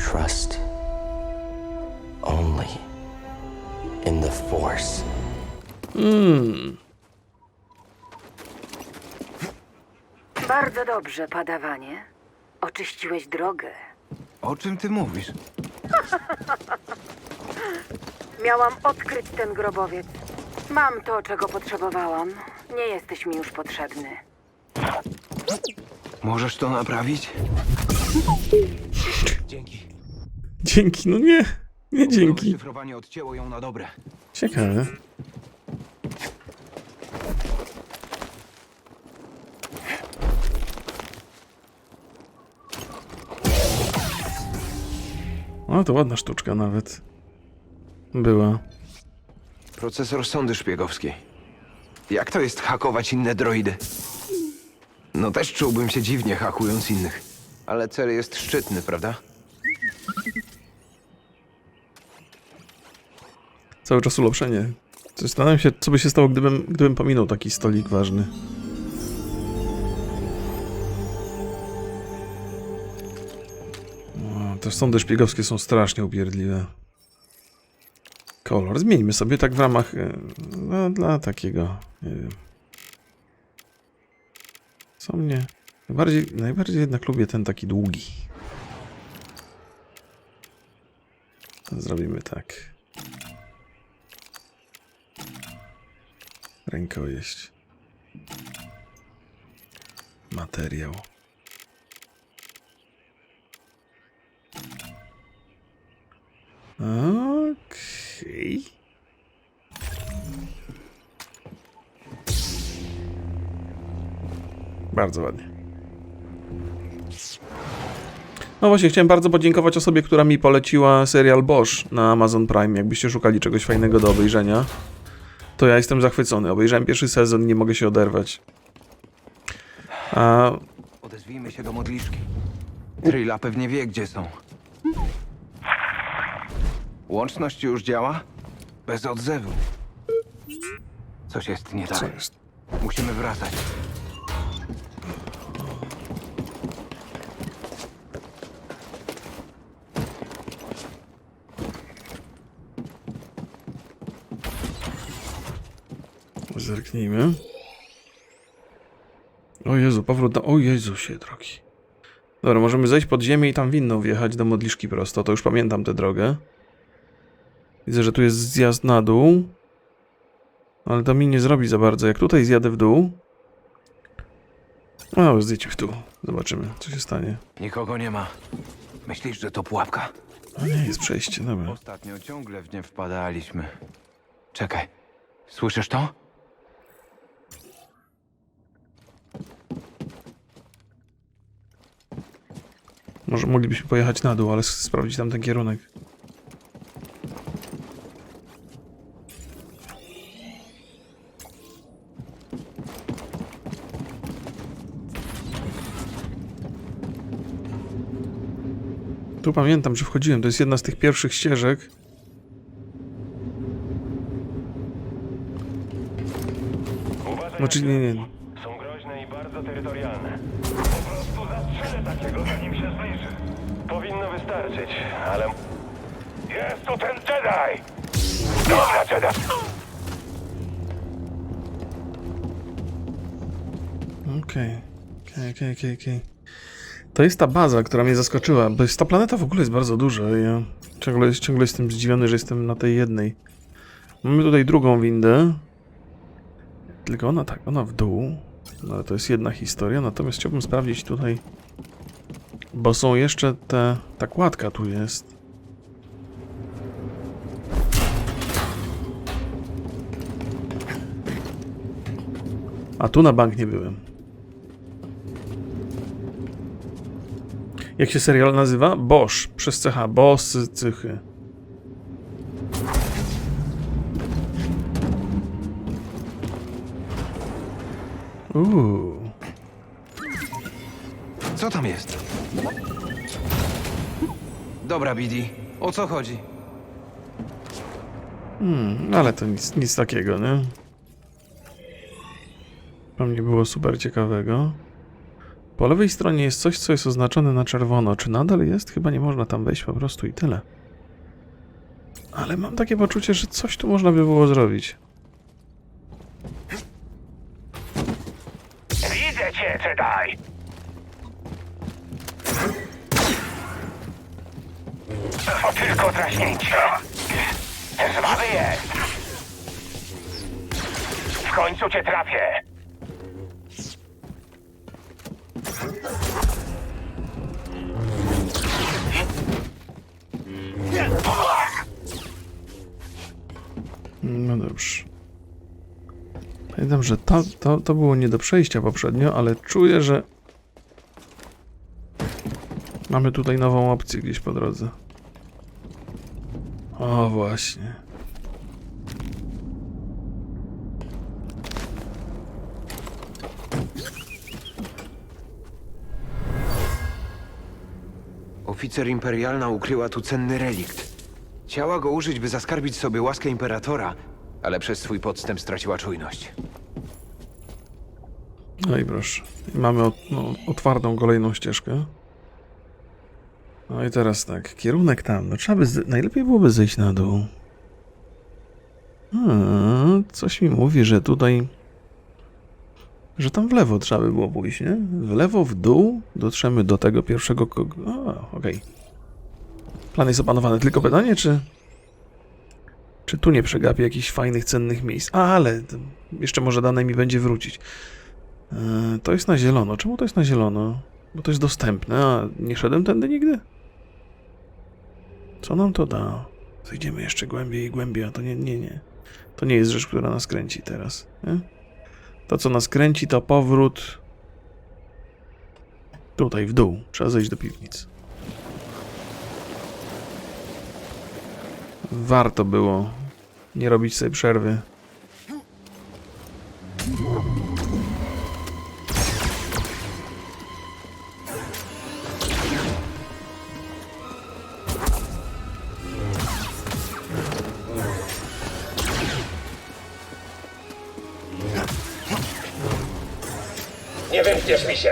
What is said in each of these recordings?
trust only in the Force. Bardzo dobrze, padawanie. Oczyściłeś drogę. O czym ty mówisz? Miałam odkryć ten grobowiec. Mam to, czego potrzebowałam. Nie jesteś mi już potrzebny. Możesz to naprawić? Dzięki, no nie. Nie dzięki. szyfrowanie odcięło ją na dobre. Ciekawe. O, to ładna sztuczka nawet. Była. Procesor sondy szpiegowskiej. Jak to jest hakować inne droidy? No też czułbym się dziwnie hakując innych. Ale cel jest szczytny, prawda? Cały czas ulepszenie. Zastanawiam się, co by się stało, gdybym, gdybym pominął taki stolik ważny. O, te sądy szpiegowskie są strasznie upierdliwe. Kolor. Zmieńmy sobie tak w ramach... e, No, dla takiego... Nie wiem. Co mnie... Najbardziej, najbardziej jednak lubię ten taki długi. Zrobimy tak. Rękojeść. Materiał. Okej. Bardzo ładnie. No właśnie, chciałem bardzo podziękować osobie, która mi poleciła serial Bosch na Amazon Prime. Jakbyście szukali czegoś fajnego do obejrzenia, to ja jestem zachwycony. Obejrzałem pierwszy sezon, nie mogę się oderwać. A Odezwijmy się do modliszki. Trilla pewnie wie, gdzie są. Łączność już działa? Bez odzewu. Coś jest nie co tak. jest? Musimy wracać. Zerknijmy. O Jezu, powrót do... O Jezusie drogi. Dobra, możemy zejść pod ziemię i tam winną wjechać do modliszki prosto. To już pamiętam tę drogę. Widzę, że tu jest zjazd na dół. Ale to mi nie zrobi za bardzo. Jak tutaj zjadę w dół... O, zjedź w dół. Zobaczymy, co się stanie. Nikogo nie ma. Myślisz, że to pułapka? O nie, jest przejście, dobra. Ostatnio ciągle w nie wpadaliśmy. Czekaj. Słyszysz to? Może moglibyśmy pojechać na dół, ale sprawdzić tam ten kierunek. Tu pamiętam, że wchodziłem. To jest jedna z tych pierwszych ścieżek. Znaczy, nie, nie. I bardzo terytorialne. Po prostu zastrzelę takiego, zanim się zbliży. Powinno wystarczyć, ale... Jest tu ten Jedi! Dobra, Jedi! Okej, okej, okej, okej. To jest ta baza, która mnie zaskoczyła, bo jest, ta planeta w ogóle jest bardzo duża. Ja ciągle, ciągle jestem zdziwiony, że jestem na tej jednej. Mamy tutaj drugą windę. Tylko ona tak, ona w dół. No ale to jest jedna historia, natomiast chciałbym sprawdzić tutaj. Bo są jeszcze te. Ta kładka tu jest. A tu na bank nie byłem. Jak się serial nazywa? Bosch. Przez CH. Boss Cychy. Uuu. Co tam jest? Dobra, Bidi. O co chodzi? Hmm, ale to nic, nic takiego, nie? Tam nie było super ciekawego. Po lewej stronie jest coś, co jest oznaczone na czerwono. Czy nadal jest? Chyba nie można tam wejść po prostu i tyle. Ale mam takie poczucie, że coś tu można by było zrobić. Tylko draśnięcie. Żwawy jest. W końcu cię trafię. No dobrze. Pamiętam, że to, to, to było nie do przejścia poprzednio, ale czuję, że mamy tutaj nową opcję gdzieś po drodze. O, właśnie. Oficer imperialna ukryła tu cenny relikt. Chciała go użyć, by zaskarbić sobie łaskę imperatora, ale przez swój podstęp straciła czujność. No i proszę. Mamy ot, no, otwartą kolejną ścieżkę. No i teraz tak, kierunek tam. No trzeba by. Najlepiej byłoby zejść na dół. Hmm, coś mi mówi, że tutaj... Że tam w lewo trzeba by było pójść, nie? W lewo, w dół dotrzemy do tego pierwszego kog... O, okej. Plan jest opanowany. Tylko pytanie, czy... Czy tu nie przegapię jakichś fajnych, cennych miejsc? A, ale jeszcze może dane mi będzie wrócić. E, To jest na zielono. Czemu to jest na zielono? Bo to jest dostępne, a nie szedłem tędy nigdy? Co nam to da? Zejdziemy jeszcze głębiej i głębiej, a to nie, nie, nie. To nie jest rzecz, która nas kręci teraz. Nie? To, co nas kręci, to powrót tutaj, w dół. Trzeba zejść do piwnic. Warto było nie robić sobie przerwy. Nie wymkniesz mi się.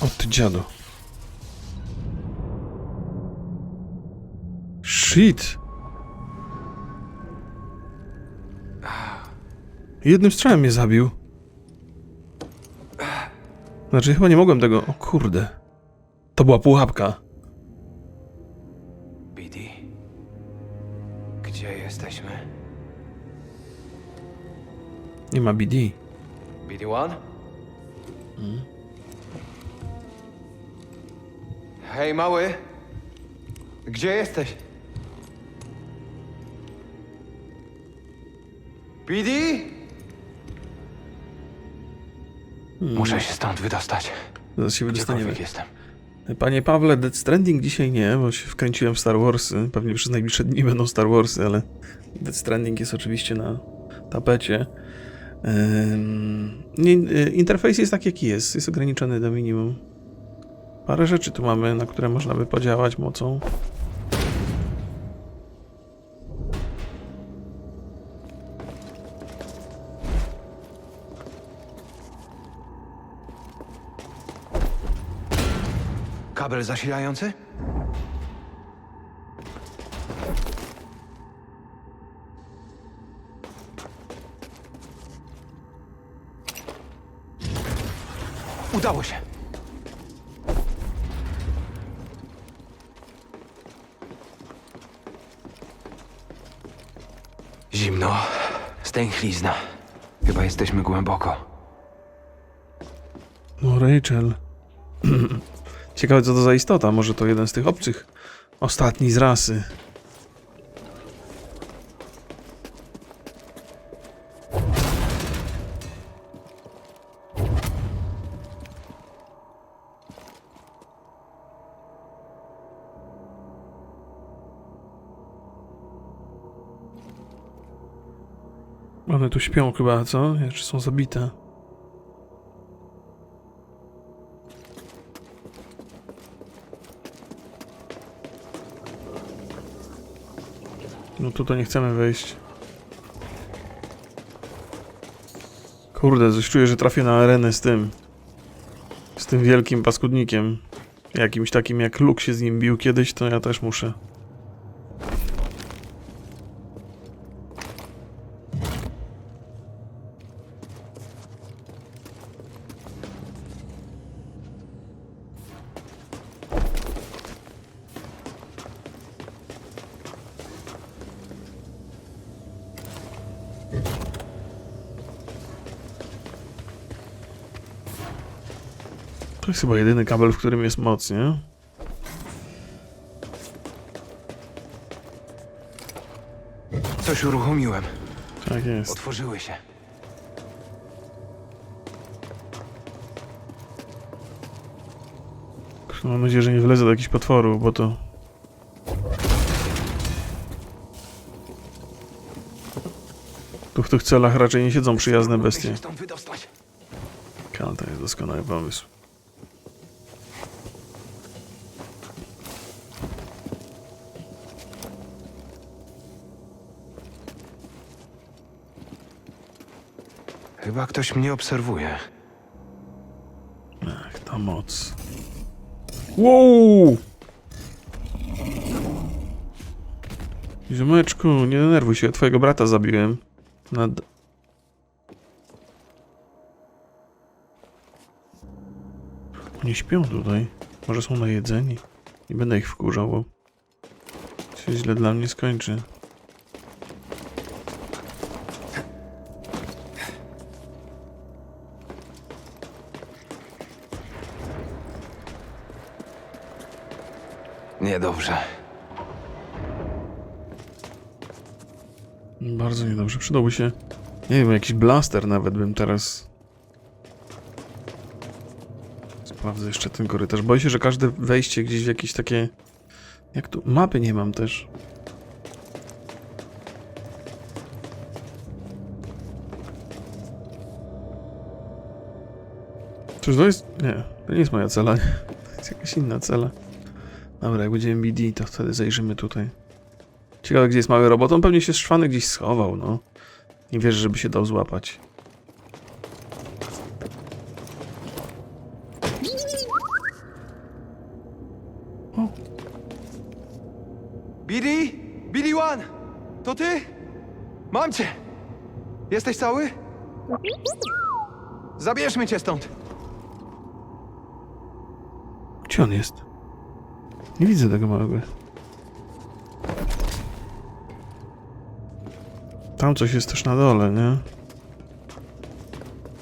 O ty dziadu. Shit. Jednym strzałem mnie zabił. Znaczy, chyba nie mogłem tego. O kurde. To była pułapka. Nie ma BD. BD-1? Hej, mały! Gdzie jesteś? BD? Muszę się stąd wydostać. Zaraz się wydostaniemy. Jestem. Panie Pawle, Dead Stranding dzisiaj nie, bo się wkręciłem w Star Warsy. Pewnie przez najbliższe dni będą Star Warsy, ale Dead Stranding jest oczywiście na tapecie. Y, interfejs jest tak jaki jest, jest ograniczony do minimum. Parę rzeczy tu mamy, na które można by podziałać mocą. Kabel zasilający? Udało się. Zimno. Stęchlizna. Chyba jesteśmy głęboko. No Rachel. Ciekawe co to za istota, może to jeden z tych obcych. Ostatni z rasy. Tu śpią chyba, co? Jeszcze są zabite. No tutaj nie chcemy wejść. Kurde, coś czuję, że trafię na arenę z tym. Z tym wielkim paskudnikiem. Jakimś takim jak Luke się z nim bił kiedyś, to ja też muszę. Jest chyba jedyny kabel, w którym jest moc, nie? Coś uruchomiłem. Tak jest. Otworzyły się. Mam nadzieję, że nie wlezę do jakichś potworów, bo to... Tu w tych celach raczej nie siedzą przyjazne bestie. się stąd wydostać. Kal, to jest doskonały pomysł. Chyba ktoś mnie obserwuje. Ach, ta moc. Wow! Ziomeczku, nie denerwuj się, twojego brata zabiłem. Nad... Oni śpią tutaj. Może są najedzeni. Nie będę ich wkurzał, bo się źle dla mnie skończy. Niedobrze. Bardzo niedobrze. Przydałby się. Nie wiem, jakiś blaster nawet bym teraz. Sprawdzę jeszcze ten korytarz. Boję się, że każde wejście gdzieś w jakieś takie. Jak tu. Mapy nie mam też. Czyż to jest. Nie, to nie jest moja cela. To jest jakaś inna cela. Dobra, jak będzie MBD, to wtedy zajrzymy tutaj. Ciekawe, gdzie jest mały robot. On pewnie się szwany gdzieś schował, no. Nie wierzę, żeby się dał złapać. Billy? Billy One! To ty? Mam cię! Jesteś cały? Zabierzmy cię stąd! Gdzie on jest? Nie widzę tego małego. Tam coś jest też na dole, nie?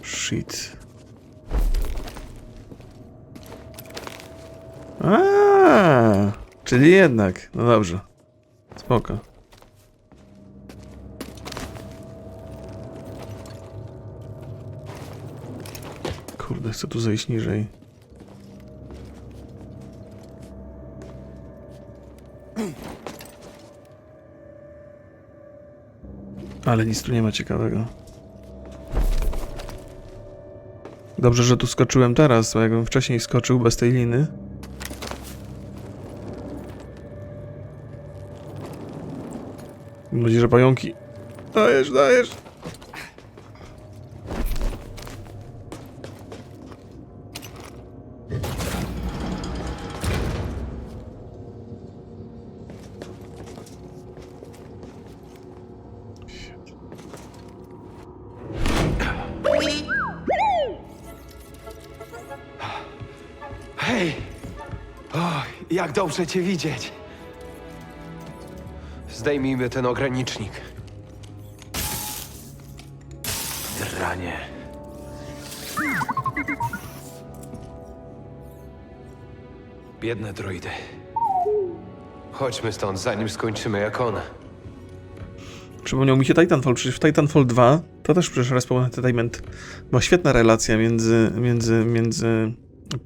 Shit. A, czyli jednak. No dobrze. Spoko. Kurde, chcę tu zejść niżej. Ale nic tu nie ma ciekawego. Dobrze, że tu skoczyłem teraz, bo jakbym wcześniej skoczył bez tej liny. Mam nadzieję, że pająki. Dajesz, dajesz. Jak dobrze cię widzieć! Zdejmijmy ten ogranicznik. Dranie. Biedne droidy. Chodźmy stąd, zanim skończymy jak one. Przypomniał mi się Titanfall, przecież w Titanfall 2 to też przecież Respawn Entertainment była świetna relacja między, między, między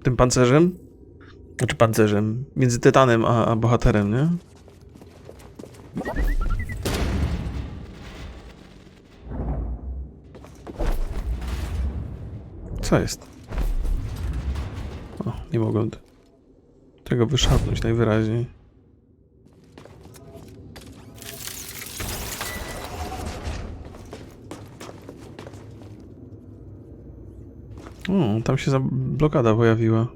tym pancerzem, znaczy pancerzem. Między tytanem a, a bohaterem, nie? Co jest? O, nie mogą tego wyszarpnąć najwyraźniej. O, tam się blokada pojawiła.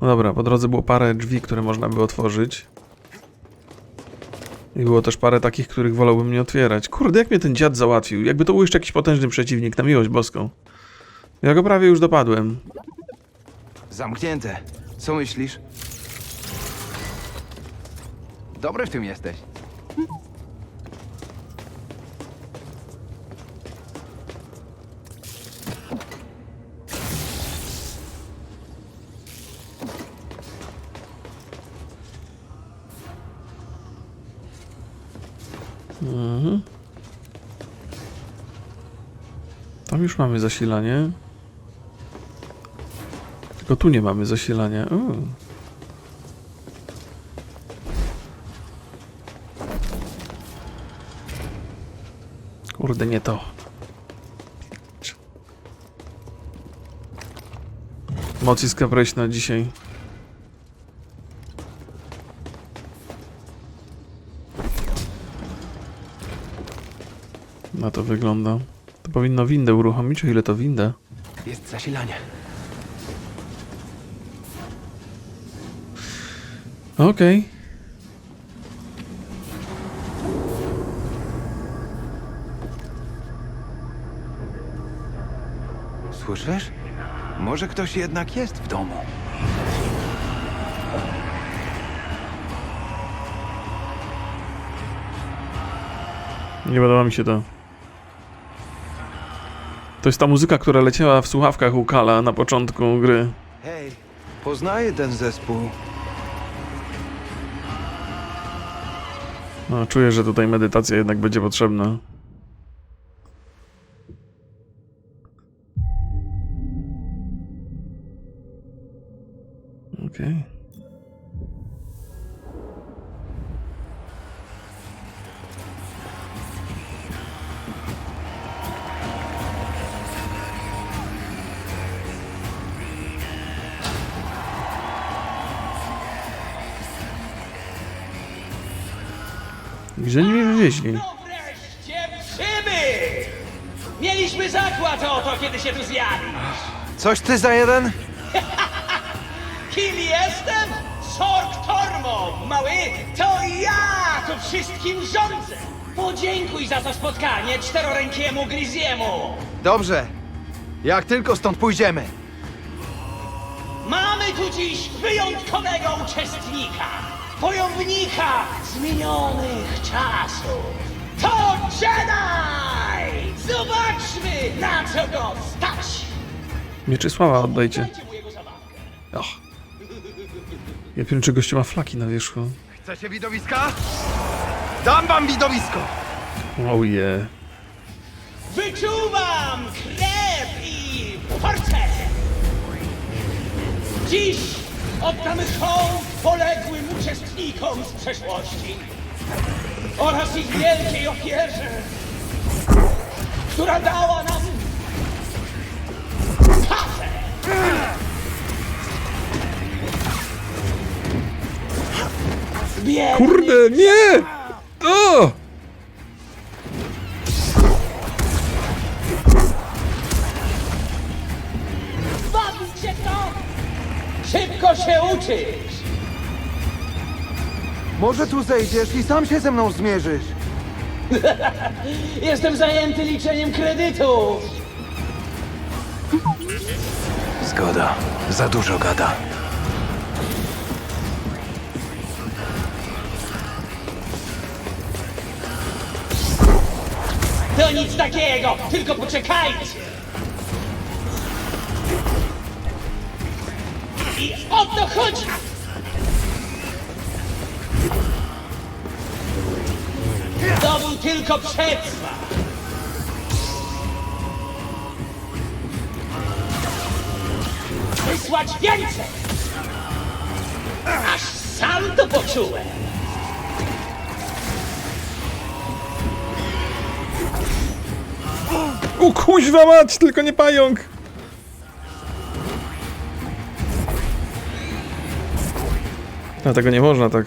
No dobra, po drodze było parę drzwi, które można by otworzyć. I było też parę takich, których wolałbym nie otwierać. Kurde, jak mnie ten dziad załatwił. Jakby to był jeszcze jakiś potężny przeciwnik, na miłość boską. Ja go prawie już dopadłem. Zamknięte. Co myślisz? Dobry w tym jesteś. Tam już mamy zasilanie. Tylko tu nie mamy zasilania. Kurde, nie to. Mociska na dzisiaj. Na to wygląda. To powinno windę uruchomić, o ile to winda. Jest zasilanie. Okej. Słyszysz? Może ktoś jednak jest w domu. Nie podoba mi się to. To jest ta muzyka, która leciała w słuchawkach u Kala na początku gry. Hej, poznaję ten zespół. No, czuję, że tutaj medytacja jednak będzie potrzebna. Wywieźli? No wreszcie przybył! Mieliśmy zakład o to, kiedy się tu zjawisz. Coś ty za jeden? Kim jestem? Sork Tormo, mały! To ja tu wszystkim rządzę! Podziękuj za to spotkanie czterorękiemu Griziemu! Dobrze. Jak tylko stąd pójdziemy. Mamy tu dziś wyjątkowego uczestnika! Wojownika zmienionych czasów! To Jedi! Zobaczmy, na co go stać! Mieczysława oddajcie. Och. Ja wiem, czy gościu ma flaki na wierzchu. Chcecie widowiska? Dam wam widowisko! Oh yeah. Wyczuwam krew i porcę! Dziś oddamy hołd poległym uczestnikom z przeszłości oraz ich wielkiej ofierze, która dała nam kasę! Biedny Kurde, nie! O! Się kto? Szybko się uczysz! Może tu zejdziesz i sam się ze mną zmierzysz. Jestem zajęty liczeniem kredytów! Zgoda. Za dużo gada. To nic takiego, tylko poczekajcie! I o to chodzi! Tylko przedsmak! Wysłać więcej! Aż sam to poczułem! O kuźwa mać, tylko nie pająk! No tego nie można tak.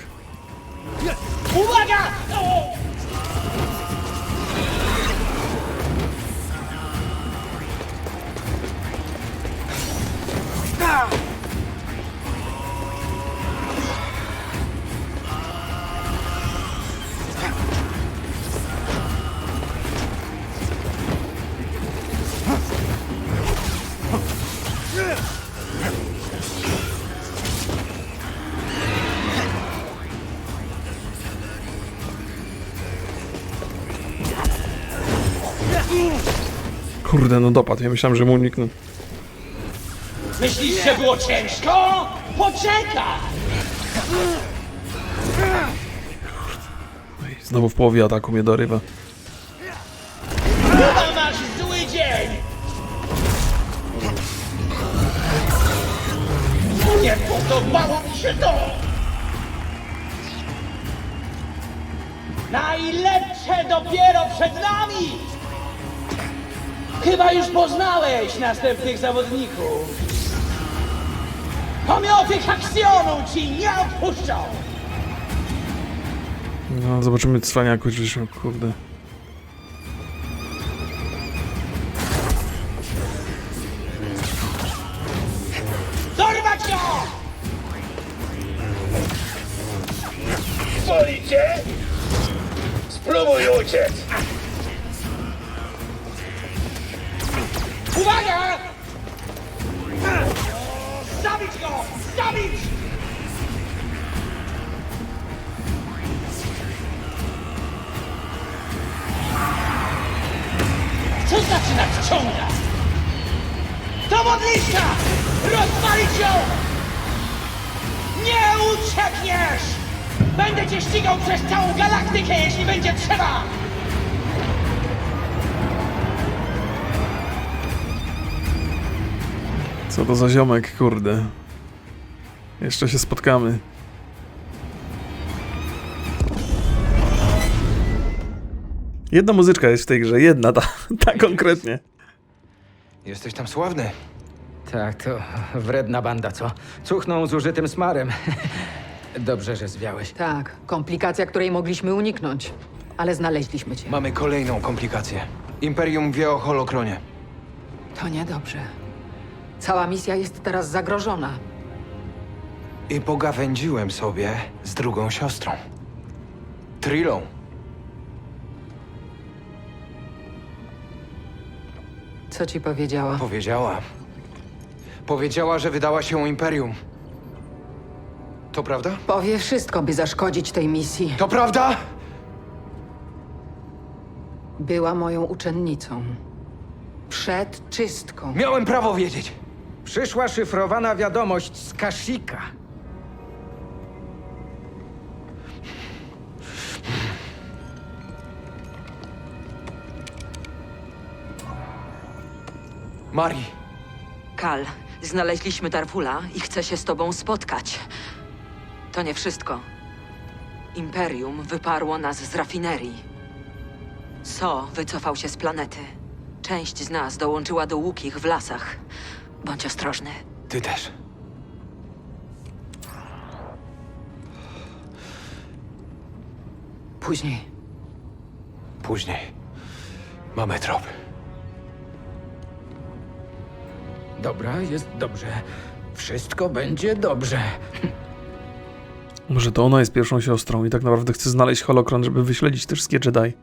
Kurde, no dopadł. Ja myślałem, że mu uniknę. Myślisz, że było ciężko? Poczekaj! Znowu w połowie ataku mnie dorywa. Następnych zawodników. Pomioty Haksjonu ci nie odpuszczą! No, zobaczymy cwaniaku, czy się, kurde. Co to za ziomek, kurde. Jeszcze się spotkamy. Jedna muzyczka jest w tej grze, jedna, ta, ta konkretnie. Jesteś tam sławny. Tak, to wredna banda, co? Cuchną zużytym smarem. Dobrze, że zwiałeś. Tak, komplikacja, której mogliśmy uniknąć. Ale znaleźliśmy cię. Mamy kolejną komplikację. Imperium wie o holokronie. To niedobrze. Cała misja jest teraz zagrożona. I pogawędziłem sobie z drugą siostrą. Trillą. Co ci powiedziała? Powiedziała. Powiedziała, że wydała się Imperium. To prawda? Powie wszystko, by zaszkodzić tej misji. To prawda? Była moją uczennicą. Przed czystką. Miałem prawo wiedzieć. Przyszła szyfrowana wiadomość z Kashika. Mari, Kal, znaleźliśmy Darfula i chcę się z tobą spotkać. To nie wszystko. Imperium wyparło nas z rafinerii. So wycofał się z planety. Część z nas dołączyła do łukich w lasach. Bądź ostrożny. ty też. Później. Później. Mamy trop. Dobra, jest dobrze. Wszystko będzie dobrze. Może to ona jest pierwszą siostrą i tak naprawdę chce znaleźć holokron, żeby wyśledzić te wszystkie Jedi.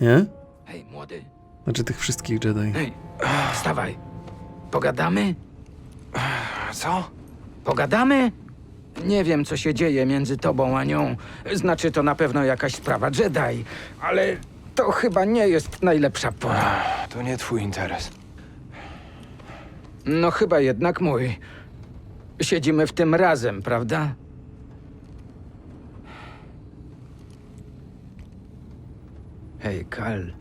Nie? Hej, młody. Znaczy tych wszystkich Jedi. Hej, wstawaj. Pogadamy? Co? Pogadamy? Nie wiem, co się dzieje między tobą a nią. Znaczy, to na pewno jakaś sprawa Jedi, ale to chyba nie jest najlepsza pora. To nie twój interes. No chyba jednak mój. Siedzimy w tym razem, prawda? Hej, Kal.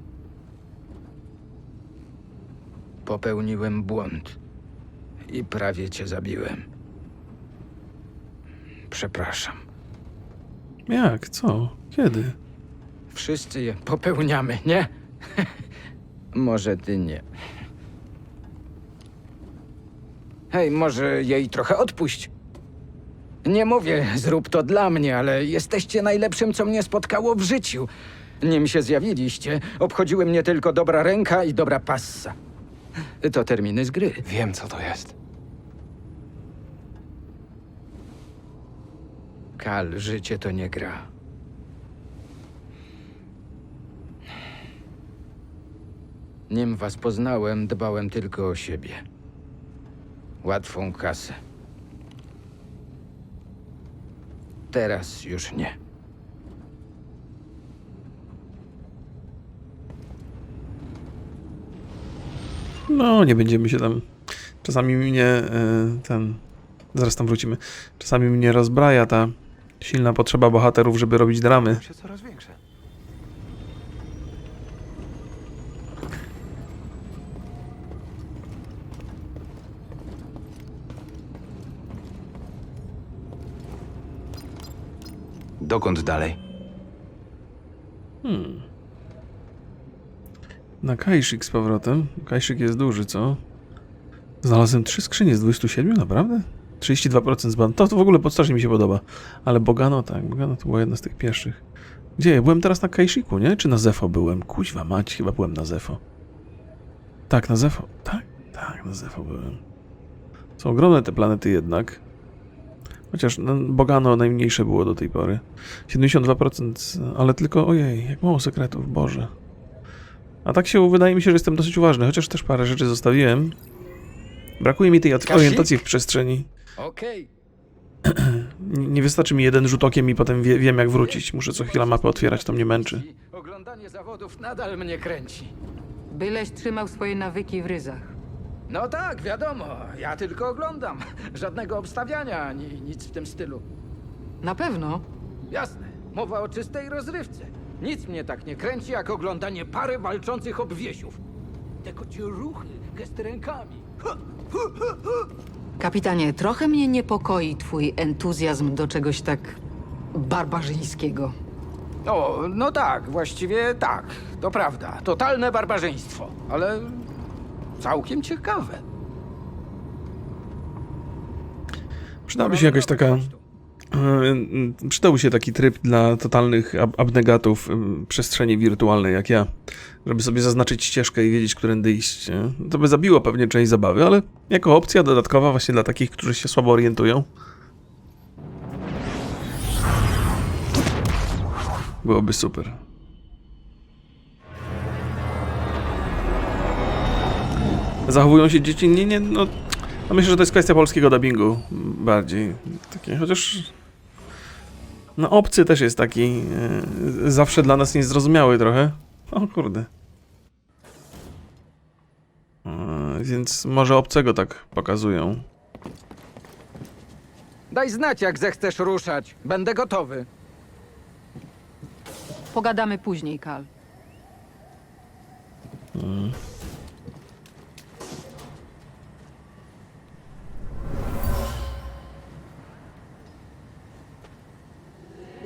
Popełniłem błąd i prawie cię zabiłem. Przepraszam. Jak? Co? Kiedy? Wszyscy je popełniamy, nie? może ty nie. Hej, może jej trochę odpuść. Nie mówię, zrób to dla mnie, ale jesteście najlepszym, co mnie spotkało w życiu. Nim się zjawiliście, obchodziły mnie tylko dobra ręka i dobra passa. To terminy z gry. Wiem, co to jest. Kal, życie to nie gra. Nim was poznałem, dbałem tylko o siebie. Łatwą kasę. Teraz już nie. No, nie będziemy się tam. Czasami mnie e, ten. Zaraz tam wrócimy. Czasami mnie rozbraja ta silna potrzeba bohaterów, żeby robić dramy. się coraz większe. Dokąd dalej? Na Kajszyk z powrotem. Kajszyk jest duży, co? Znalazłem trzy skrzynie z 27, naprawdę? 32% z ban. To, to w ogóle podstrasznie mi się podoba. Ale Bogano, tak, Bogano to była jedna z tych pierwszych. Gdzie? Ja byłem teraz na Kajszyku, nie? Czy na Zefo byłem? Kuźwa mać, chyba byłem na Zefo. Tak, na Zefo. Tak, tak, na Zefo byłem. Są ogromne te planety jednak. Chociaż no, Bogano najmniejsze było do tej pory. 72%, ale tylko, ojej, jak mało sekretów, Boże. A tak się wydaje mi się, że jestem dosyć uważny, chociaż też parę rzeczy zostawiłem. Brakuje mi tej orientacji w przestrzeni. Okej. Nie nie wystarczy mi jeden rzut okiem i potem wie, wiem jak wrócić. Muszę co chwila mapę otwierać, to mnie męczy. Oglądanie zawodów nadal mnie kręci. Byleś trzymał swoje nawyki w ryzach. No tak, wiadomo. Ja tylko oglądam. Żadnego obstawiania ani nic w tym stylu. Na pewno. Jasne. Mowa o czystej rozrywce. Nic mnie tak nie kręci, jak oglądanie pary walczących obwiesiów. Te kocie ruchy, gesty rękami. Ha! Kapitanie, trochę mnie niepokoi twój entuzjazm do czegoś tak barbarzyńskiego. O, no tak, właściwie tak. To prawda. Totalne barbarzyństwo. Ale całkiem ciekawe. Przydałaby się jakaś taka... e, Przydałby się taki tryb dla totalnych ab abnegatów przestrzeni wirtualnej jak ja, żeby sobie zaznaczyć ścieżkę i wiedzieć, którędy iść. To by zabiło pewnie część zabawy, ale jako opcja dodatkowa właśnie dla takich, którzy się słabo orientują. Byłoby super. Zachowują się dzieci? Nie, nie, no... no myślę, że to jest kwestia polskiego dubbingu bardziej. Takie, chociaż... No obcy też jest taki e, zawsze dla nas niezrozumiały trochę. O kurde. E, więc może obcego tak pokazują. Daj znać, jak zechcesz ruszać. Będę gotowy. Pogadamy później, Kal.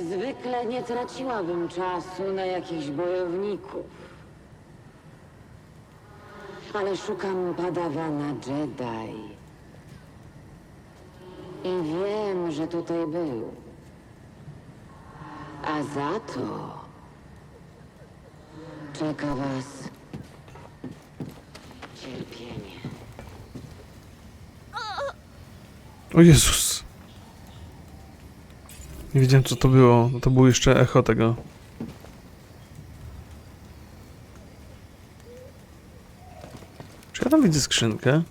Zwykle nie traciłabym czasu na jakichś bojowników. Ale szukam padawana Jedi. I wiem, że tutaj był. A za to czeka was cierpienie. O Jezus. Nie wiedziałem co to było. No To było jeszcze echo tego. Czy ja tam widzę skrzynkę?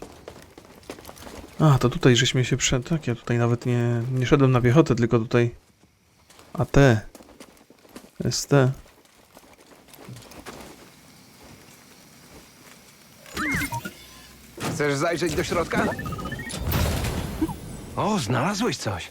A, to tutaj żeśmy się przed... Tak, ja tutaj nawet nie, nie szedłem na piechotę, tylko tutaj... AT. ST. Chcesz zajrzeć do środka? O, znalazłeś coś.